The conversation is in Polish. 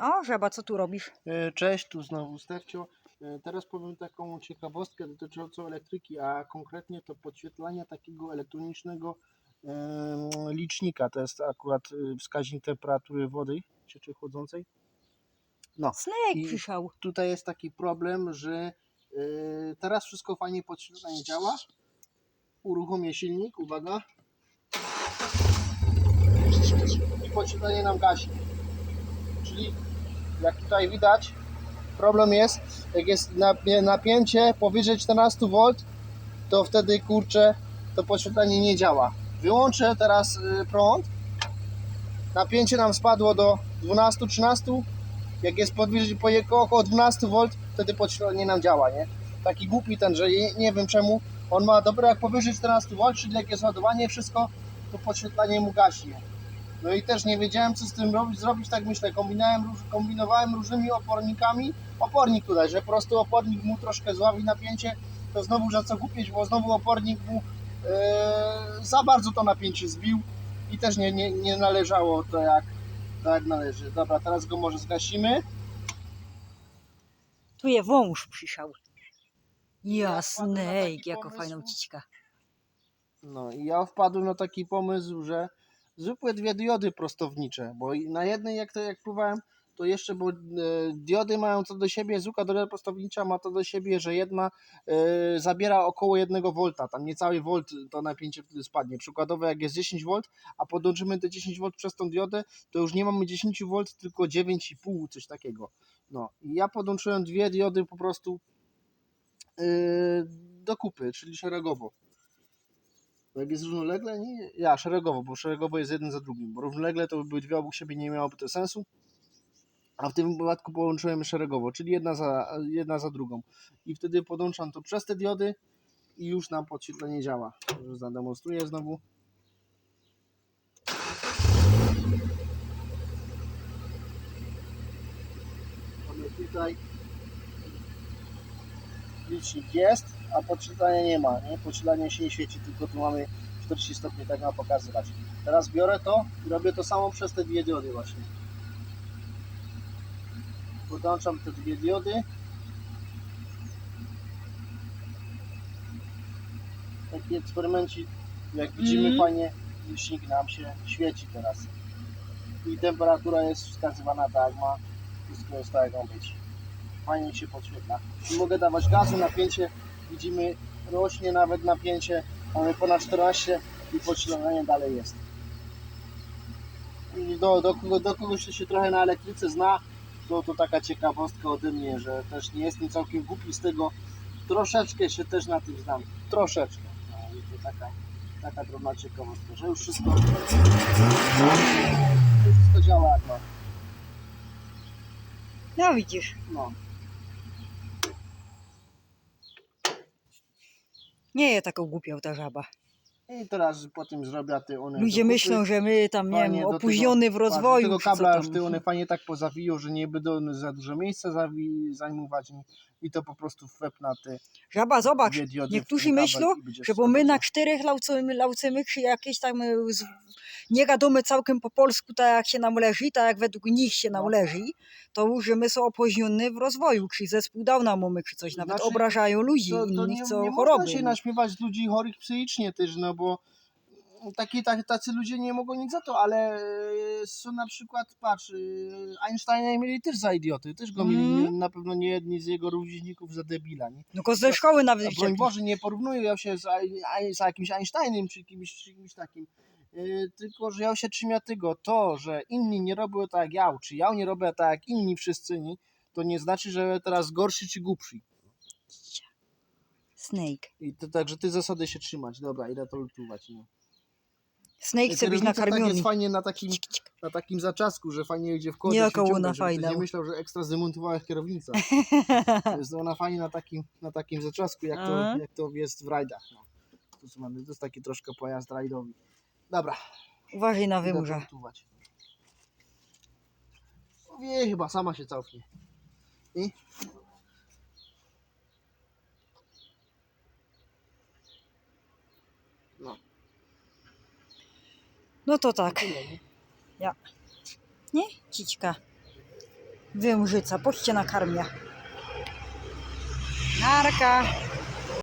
O, żaba, co tu robisz? E, Cześć, tu znowu Stefcio. E, Teraz powiem taką ciekawostkę dotyczącą elektryki, a konkretnie to podświetlania takiego elektronicznego em, licznika. To jest akurat wskaźnik temperatury wody cieczy chłodzącej. No, Snake I- przyszał. tutaj jest taki problem, że teraz wszystko fajnie podświetlenie działa. Uruchomię silnik, uwaga. I podświetlenie nam gasi. Czyli jak tutaj widać, problem jest, jak jest napięcie powyżej 14 V, to wtedy kurczę, to podświetlenie nie działa. Wyłączę teraz y, prąd. Napięcie nam spadło do 12-13. Jak jest podwyżej po około 12 V, wtedy podświetlenie nam działa, nie? Taki głupi ten, że nie, wiem czemu. On ma dobre jak powyżej 14 V, czyli jak jest ładowanie, wszystko, to podświetlenie mu gaśnie. No i też nie wiedziałem co z tym robić, zrobić, tak myślę, kombinowałem, róż- kombinowałem różnymi opornikami, opornik tutaj, że po prostu opornik mu troszkę zławi napięcie, to znowu za co kupić, bo znowu opornik mu e, za bardzo to napięcie zbił i też nie, nie, nie należało to jak, to jak należy. Dobra, teraz go może zgasimy. Tu je wąż przyszał. Ja, Ja wpadłem na Snake, taki jako fajną cićka. No i ja wpadłem na taki pomysł, że zwykłe dwie diody prostownicze, bo na jednej jak to jak próbowałem, to jeszcze, bo e, diody mają to do siebie, zwykła dioda prostownicza ma to do siebie, że jedna e, zabiera około 1 V, tam niecały volt to napięcie wtedy spadnie. Przykładowo jak jest 10 V, a podłączymy te 10 V przez tą diodę, to już nie mamy 10 V, tylko 9,5, coś takiego. No i ja podłączyłem dwie diody po prostu e, do kupy, czyli szeregowo. Bo Jak jest równolegle, nie? Ja, szeregowo, bo szeregowo jest jeden za drugim, bo równolegle to by były dwie obok siebie, nie miałoby to sensu. A w tym wypadku połączyłem szeregowo, czyli jedna za, jedna za drugą. I wtedy podłączam to przez te diody i już nam podświetlenie działa. Zademonstruję znowu. Mamy tutaj licznik jest, a podświetlenia nie ma, nie? Podświetlenie się nie świeci, tylko tu mamy 40 stopni, tak ma pokazywać. Teraz biorę to i robię to samo przez te dwie diody właśnie. Podłączam te dwie diody. Taki eksperymencik, jak widzimy Mhm. fajnie licznik nam się świeci teraz. I temperatura jest wskazywana tak jak ma, wszystko jest tak jak ma być. Fajnie się podświetla. Mogę dawać gazu, napięcie, widzimy rośnie nawet napięcie, mamy ponad 14 i podświetlenie dalej jest. Do, do, kogo- do kogoś, kto się trochę na elektryce zna, to, to taka ciekawostka ode mnie, że też nie jestem całkiem głupi z tego, troszeczkę się też na tym znam, troszeczkę. No, i to taka, taka drobna ciekawostka, że już wszystko, już wszystko działa jak ma. No widzisz. No. Nie jest taką głupią ta żaba. I teraz po tym zrobię ty one Ludzie do myślą, że my tam, nie wiem, opóźniony w Patrz, do rozwoju. tego kabla tam. już ty one fajnie tak pozawiją, że nie będą za dużo miejsca zawi- zajmować i- to po prostu w łeb na te Żaba, zobacz, dwie diody w niektórzy kabel myślą, i będzie że bo my na czterech laucymy czy jakieś tam e, z, nie gadamy całkiem po polsku, tak jak się nam leży, tak jak według nich się nam No. leży, to już, że my są opóźnieni w rozwoju, czy zespół Downa mamy, czy coś, nawet Znaczy, obrażają ludzi to, to innych, nie, co nie choroby. można się naśmiewać z ludzi chorych psychicznie też, no bo taki, tak, tacy ludzie nie mogą nic za to, ale e, są na przykład, patrz, e, Einsteina mieli też za idioty, też go mieli nie- na pewno nie jedni z jego rówieśników za debila, nie? No go ze szkoły nawet A broń. Boże, nie porównuję ja się z, z jakimś Einsteinem czy kimś, czy kimś takim. Yy, tylko, że ja się trzymia tego, to, że inni nie robią tak jak ja, czy ja nie robię tak jak inni wszyscy, inni, to nie znaczy, że teraz gorszy czy głupszy. Snake. I to także ty zasady się trzymać. Dobra, idę to lutować. No. Snake chce być Kierownica tak nakarmiony. jest fajnie na takim, na takim zaczasku, że fajnie idzie w. Jaka się ona ciągać, żeby fajna. Nie myślał, że ekstra zdemontowałeś kierownicę. To jest ona fajnie na takim, na takim zaczasku, jak to, jak to jest w rajdach. No. To, co mamy, to jest taki troszkę pojazd rajdowy. Dobra, Uważaj na idę wymurza. Wie, chyba sama się cofnie. I? No to tak. tyle, nie? Nie? Cićka. Wymrzyca, poczcie na karmie. Narka.